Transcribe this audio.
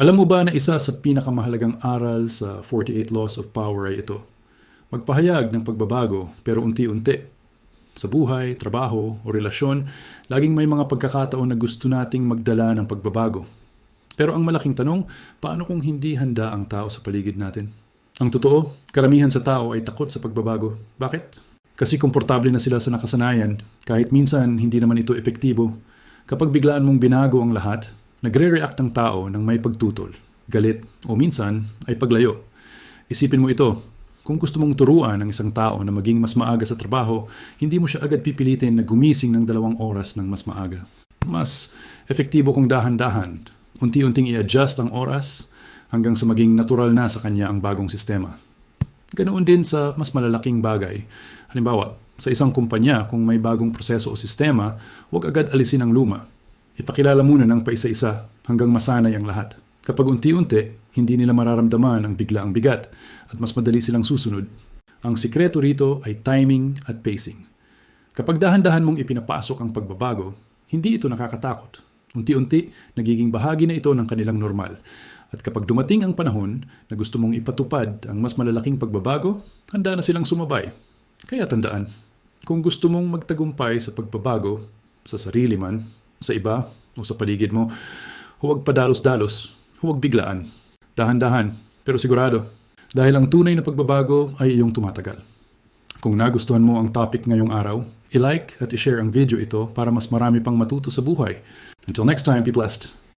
Alam mo ba na isa sa pinakamahalagang aral sa 48 Laws of Power ay ito? Magpahayag ng pagbabago pero unti-unti. Sa buhay, trabaho o relasyon, laging may mga pagkakataon na gusto nating magdala ng pagbabago. Pero ang malaking tanong, paano kung hindi handa ang tao sa paligid natin? Ang totoo, karamihan sa tao ay takot sa pagbabago. Bakit? Kasi komportable na sila sa nakasanayan, kahit minsan hindi naman ito epektibo. Kapag biglaan mong binago ang lahat, nagre-react ang tao ng may pagtutol, galit, o minsan ay paglayo. Isipin mo ito, kung gusto mong turuan ng isang tao na maging mas maaga sa trabaho, hindi mo siya agad pipilitin na gumising ng dalawang oras ng mas maaga. Mas efektibo kung dahan-dahan, unti-unting i-adjust ang oras hanggang sa maging natural na sa kanya ang bagong sistema. Ganoon din sa mas malalaking bagay. Halimbawa, sa isang kumpanya, kung may bagong proseso o sistema, huwag agad alisin ang luma. Ipakilala muna ng paisa-isa hanggang masanay ang lahat. Kapag unti-unti, hindi nila mararamdaman ang bigla ang bigat at mas madali silang susunod. Ang sikreto rito ay timing at pacing. Kapag dahan-dahan mong ipinapasok ang pagbabago, hindi ito nakakatakot. Unti-unti, nagiging bahagi na ito ng kanilang normal. At kapag dumating ang panahon na gusto mong ipatupad ang mas malalaking pagbabago, handa na silang sumabay. Kaya tandaan, kung gusto mong magtagumpay sa pagbabago, sa sarili man, sa iba, o sa paligid mo, huwag padalos-dalos, huwag biglaan. Dahan-dahan, pero sigurado. Dahil ang tunay na pagbabago ay iyong tumatagal. Kung nagustuhan mo ang topic ngayong araw, i-like at i-share ang video ito para mas marami pang matuto sa buhay. Until next time, be blessed.